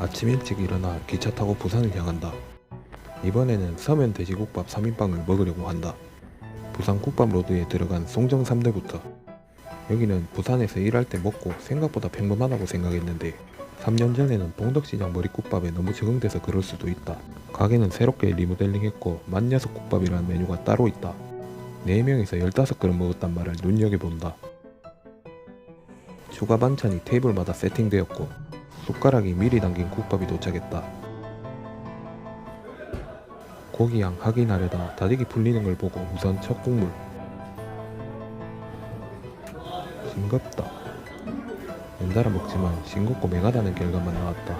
아침 일찍 일어나 기차 타고 부산을 향한다. 이번에는 서면 돼지국밥 3인빵을 먹으려고 한다. 부산 국밥 로드에 들어간 송정 3대부터 여기는 부산에서 일할 때 먹고 생각보다 평범하다고 생각했는데 3년 전에는 봉덕시장 머릿국밥에 너무 적응돼서 그럴 수도 있다. 가게는 새롭게 리모델링했고 만녀석 국밥이라는 메뉴가 따로 있다. 4명이서 15그릇 먹었단 말을 눈여겨본다. 추가 반찬이 테이블마다 세팅되었고 숟가락이 미리 담긴 국밥이 도착했다. 고기 양 확인하려다 다리기 풀리는 걸 보고 우선 첫 국물. 싱겁다. 연달아 먹지만 싱겁고 맹하다는 결과만 나왔다.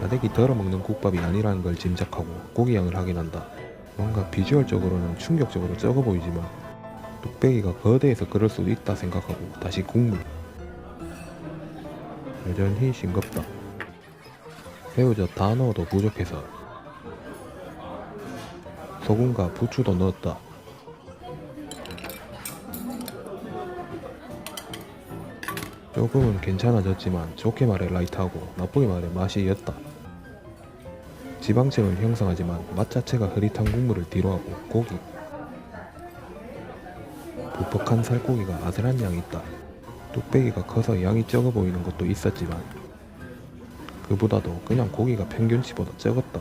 다대기 덜어 먹는 국밥이 아니라는 걸 짐작하고 고기 양을 확인한다. 뭔가 비주얼적으로는 충격적으로 적어 보이지만 뚝배기가 거대해서 그럴 수도 있다 생각하고 다시 국물. 여전히 싱겁다. 다 넣어도 부족해서 소금과 부추도 넣었다. 조금은 괜찮아졌지만 좋게 말해 라이트하고 나쁘게 말해 맛이 였다. 지방층을 형성하지만 맛 자체가 흐릿한 국물을 뒤로하고 고기. 부퍽한 살코기가 아슬한 양이 있다. 뚝배기가 커서 양이 적어 보이는 것도 있었지만 그보다도 그냥 고기가 평균치보다 적었다.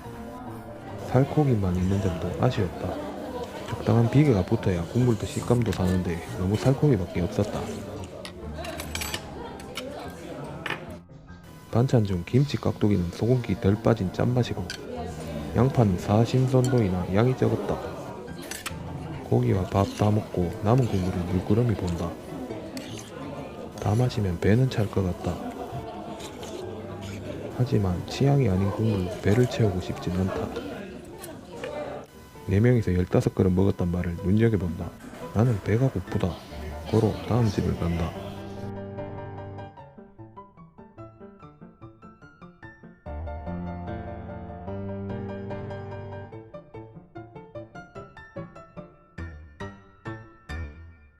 살코기만 있는 점도 아쉬웠다. 적당한 비계가 붙어야 국물도 식감도 사는데 너무 살코기밖에 없었다. 반찬 중 김치 깍두기는 소금기 덜 빠진 짠맛이고 양파는 사심선도이나 양이 적었다. 고기와 밥 다 먹고 남은 국물을 물끄러미 본다. 다 마시면 배는 찰 것 같다. 하지만 취향이 아닌 국물로 배를 채우고 싶진 않다. 4명이서 15그릇 먹었단 말을 눈여겨본다. 나는 배가 고프다. 고로 다음 집을 간다.